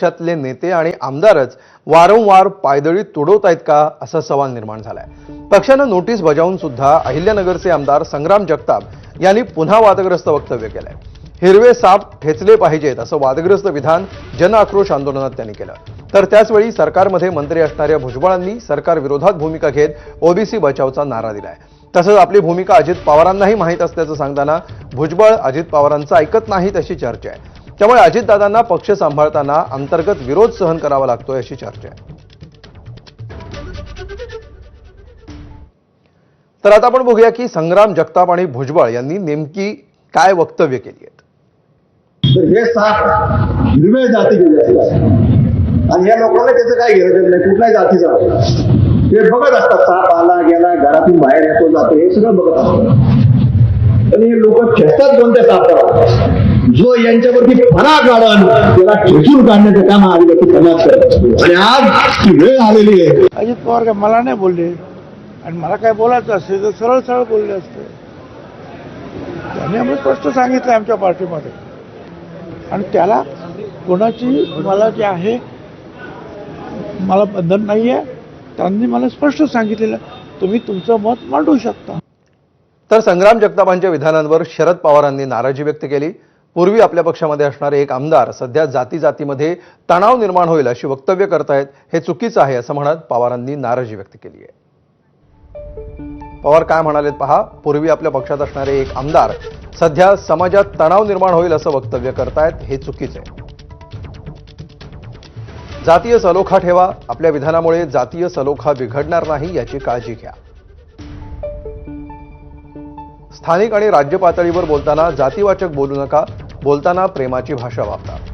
पक्षातले नेते आणि आमदारच वारंवार पायदळी तुडवत आहेत का असा सवाल निर्माण झालाय. पक्षानं नोटीस बजावून सुद्धा अहिल्यानगरचे आमदार संग्राम जगताप यांनी पुन्हा वादग्रस्त वक्तव्य केलंय. हिरवे साप ठेचले पाहिजेत असं वादग्रस्त विधान जन आक्रोश आंदोलनात त्यांनी केलं. तर त्याचवेळी सरकारमध्ये मंत्री असणाऱ्या भुजबळांनी सरकार विरोधात भूमिका घेत ओबीसी बचावचा नारा दिलाय. तसंच आपली भूमिका अजित पवारांनाही माहीत असल्याचं सांगताना भुजबळ अजित पवारांचं ऐकत नाहीत अशी चर्चा आहे. त्यामुळे अजितदादांना पक्ष सांभाळताना अंतर्गत विरोध सहन करावा लागतोय अशी चर्चा आहे. तर आता आपण बघूया की संग्राम जगताप आणि भुजबळ यांनी नेमकी काय वक्तव्य केली आहेत. हे साप हिरवे जाती गेले आणि या लोकांना त्याचं काय घेणं नाही कुठल्याही जातीचा ते बघत असतात साप आला गेला घरातून बाहेर येतो जातो हे सगळं बघत असतात. आणि हे लोक खेळतात कोणत्या सापाला जो यांच्यावरती फणा काढून त्याला खेचून काढण्याचं काम आदिवासी समाज करत असतो. आणि आज ती वेळ आलेली आहे. अजित पवार काय मला नाही बोलले. आणि मला काय बोलायचं असेल तर सरळ सरळ बोलले असते. त्यांनी आम्ही स्पष्ट सांगितलं आमच्या पार्टीमध्ये. आणि त्याला कोणाची मला जे आहे मला बंधन नाही आहे त्यांनी मला स्पष्ट सांगितलेलं तुम्ही तुमचं मत मांडू शकता. तर संग्राम जगतापांच्या विधानांवर शरद पवारांनी नाराजी व्यक्त केली. पूर्वी आपल्या पक्षामध्ये असणारे एक आमदार सध्या जाती जातीमध्ये तणाव निर्माण होईल अशी वक्तव्य करतायत हे चुकीचं आहे असं म्हणत पवारांनी नाराजी व्यक्त केली आहे. पवार काय म्हणालेत पहा पूर्वी आपल्या पक्षात असणारे एक आमदार सध्या समाजात तणाव निर्माण होईल असं वक्तव्य करतायत हे चुकीचं आहे. जातीय सलोखा ठेवा आपल्या विधानामुळे जातीय सलोखा बिघडणार नाही याची काळजी घ्या. स्थानिक आणि राज्य पातळीवर बोलताना जातीवाचक बोलू नका बोलताना प्रेमाची भाषा वापरा.